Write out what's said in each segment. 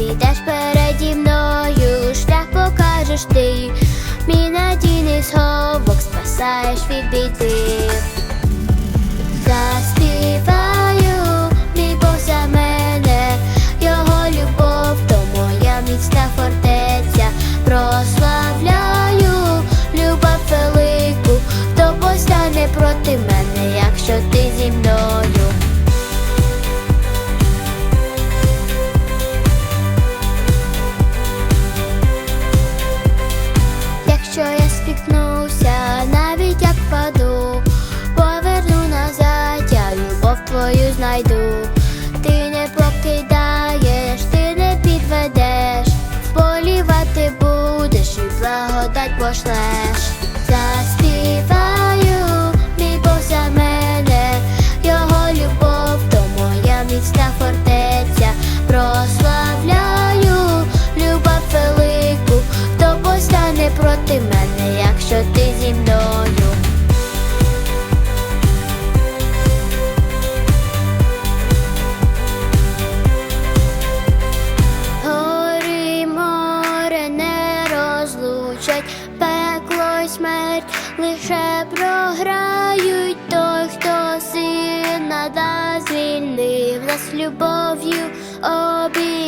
Підеш переді мною, шлях покажеш ти. Мій надійний сховок спасаєш від біди. Заспіваю, мій Бог за мене, його любов, то моя міцна фортеця. Прославляю любов велику, хто постане проти мене, Якщо навіть як впаду, поверну назад, я любов твою знайду. Ти не покидаєш, ти не підведеш, Полівати будеш і благодать пошлеш. Лише програють той, хто сина да звільнив, нас любов'ю обійняв.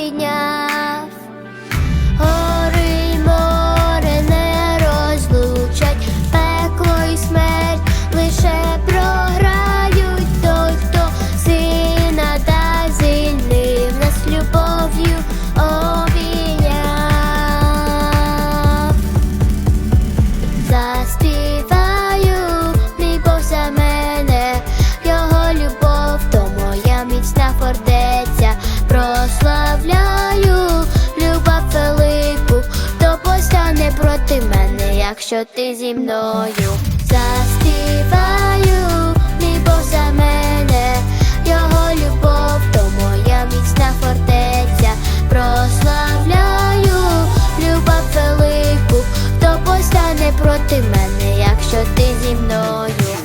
проти мене, якщо ти зі мною заспіваю, мій за мене, його любов, то моя міцна фортеця, прославляю, любов велику, хто постане проти мене, якщо ти зі мною.